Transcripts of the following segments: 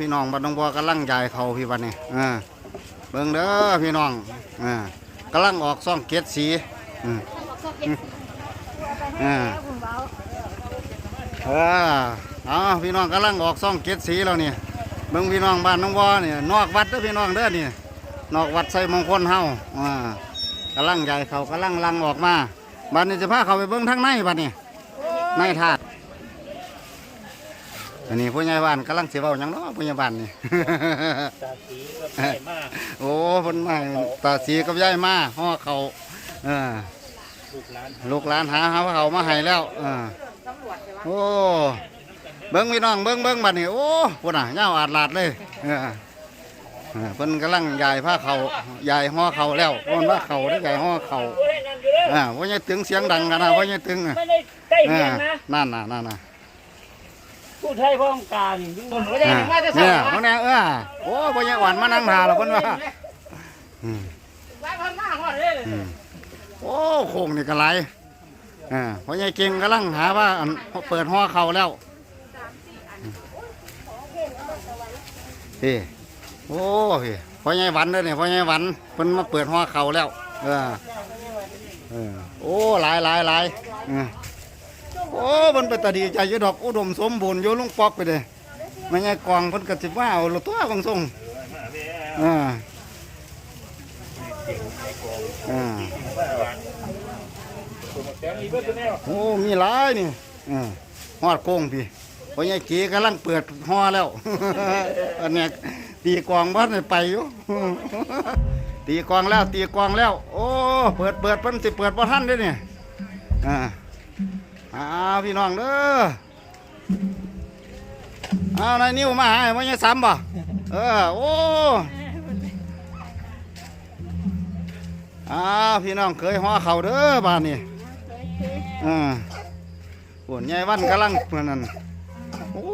พี่น้องบ้านน้องบัวกำลังใหญ่เขาพี่วันนี้เออเบิ่งเด้อพี่น้องเออกำลังออกซ่องเกล็ดสีอืมเออเออเอาพี่น้องกำลังออกซ่องเกล็ดสีแล้วนี่เบิ่งพี่น้องบ้านน้องบัวนี่นอกวัดเด้อพี่น้องเด้อนี่นอกวัดใส่มงคลเฮาอ่ากำลังใหญ่เขากำลังลังออกมาบัดนี้จะพาเขาไปเบิ่งทางในบัดนี้ในถาด อันนี้ผู้ใหญ่บ้านกำลังสิเว้าหยังเนาะผู้ใหญ่บ้านนี่ ตาสีก็ใหญ่มากโอ้เพิ่นมาให้ตาสีกับยายมาห่อเขาวเออลูกหลานลูกหลานหาหาเขาวมาให้แล้วเออโอ้เบิ่งพี่น้องเบิ่งเบิ่งบัดนี้โอ้พุ่นน่ะยาวอาดลาดเลยเออเออเพิ่นกำลังยายผ้าเขายายห่อเขาวแล้วเพิ่นว่าเขาได้ยายห่อเขาวโอ้ยนั่นอยู่เด้ออ่าว่าใหญ่ตึงเสียงดังกันนะว่าใหญ่ตึงอะไม่ได้ใกล้เอเคียองนะนั่นน่ะนั่นน่ะ ผู้ไทยพ้องกลางนี่ยิ่งคนอ่าเนี่ยพวกนี้เออโอ้พ่อใหญ่หวานมานั่งทาแล้วเพิ่นว่าอืมร้านพันหน้าหอดเลยอืมโอ้โค้งนี่ก็ไหลอ่าพ่อใหญ่เก่งกำลังหาว่าอันเปิดห่อเขาแล้วพี่โอ้พี่พ่อใหญ่หวันเด้อเนี่ยพ่อใหญ่หวันเพิ่นมาเปิดห่อเขาแล้ว เออเออโอ้หลายหลายหลายอืมโอ้ มันเป็นตาดีใจอยู่ดอกอุดมสมบูรณ์อยู่ลุงปอกไปเลยไม่ใช่กองเพิ่นก็สิว่าเอาลตัวบางทรงอ่าอ่าโอ้มีหลายนี่อืมฮอดโค้งพี่พอใหญ่เก๋กำลังเปิดหอแล้วอันเนี้ยตีกลองบ้านไปอยู่ตีกลองแล้วตีกลองแล้ว โอ้ เปิดเปิดเพิ่นสิเปิดบ่ทันเด้อนี่ยอ่า อ้าวพี่น้องเด้ออ้าวนายนิ้วมาหาพ่ใหญ่ซ้ำบ่เออโอ้อ้าวพี่น้องเคยห่อเขาเด้อบ้านนี้อ่าปวดใหญ่วันกำลังเพื่อนนั่นโอ้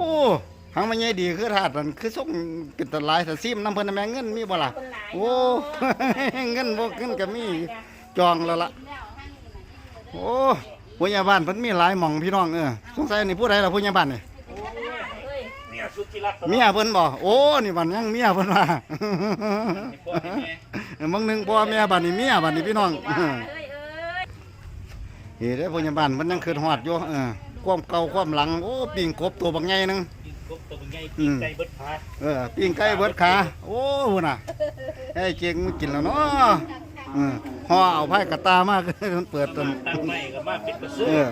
หังมันใหญ่ดีคือถาดนั่นคือส่งเป็นตลายแต่ซิมน้ำเพิ่นแม่เงินมีบ่ล่ะโอ้เงินบ่เงินก็มีจองแล้วล่ะโอ้ ผู้ใหญ่บ้านเพิ่นมีหลายหม่องพี่น้องเออสงสัยนี่ผู้ใดล่ะผู้ใหญ่บ้านนี่เนี่ยสุดที่รักเมียเพิ่นบ่โอ้นี่บ้านยังเมียเพิ่นว่าบางหนึงพ่อแม่บ้านนี่เมียบ้านนี่พี่น้องเฮ้ยได้พยาบาลมันยังคืนหอดอยู่เออความเก่าความหลังโอ้ปิ่งกบตัวบางใหญ่หนึงกินกบตัวเป็นไงกินไก่เบิดพาเออปิ่งไก่เบิดขาโอ้หุ่นน่ะไอ้เก่งมันกินแล้วเนาะเออ ห่อเอาไผ่กระตามาก มันเปิดต้นตั้งไม่ก็มาเป็นกระซื้อเออ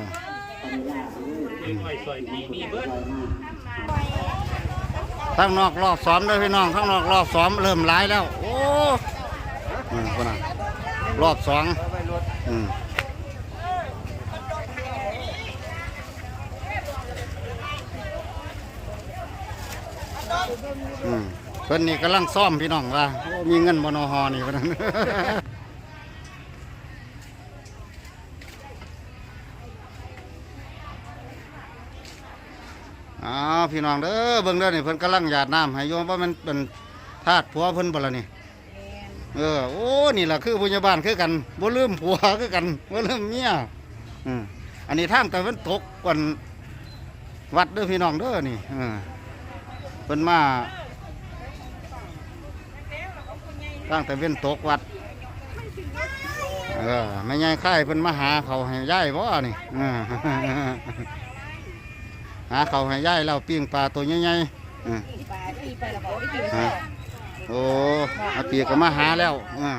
เลี้ยงไว้ซอยดีมีเบิดทั้งนอกรอบซ้อมด้วยพี่น้องทั้งนอกรอบซ้อมเริ่มหลายแล้ว โอ้เออพุ่นน่ะรอบสองอืมอืมเพิ่นนี่กำลังซ่อมพี่น้องว่าโอ้มีเงินบนอฮอนี่เพิ่น อ้าวพี่น้องเด้อเบิ่งเด้อนี่เพิ่นกำลังหยาดน้ำให้โยมว่ามันเป็นทาสผัวเพิ่นบ่ล่ะนี่เออโอ้นี่ล่ะคือผู้ใหญ่บ้านคือกันบ่ลืมผัวคือกันบ่ลืมเมียอืมอันนี้ทางแต่เพิ่นตกก่อนวัดเด้อพี่น้องเด้อนี่เออเพิ่นมาทางแต่เว้นตกวัดเออแม่ยายค่ายเพิ่นมาหาเขาให้ย้ายบ่นี่เออ หาเขาวให้ย่ายแล้วปิ้งปลาตัวใหญ่ๆอืมฮะโอ้อาปีก็มาหาแล้วอ่า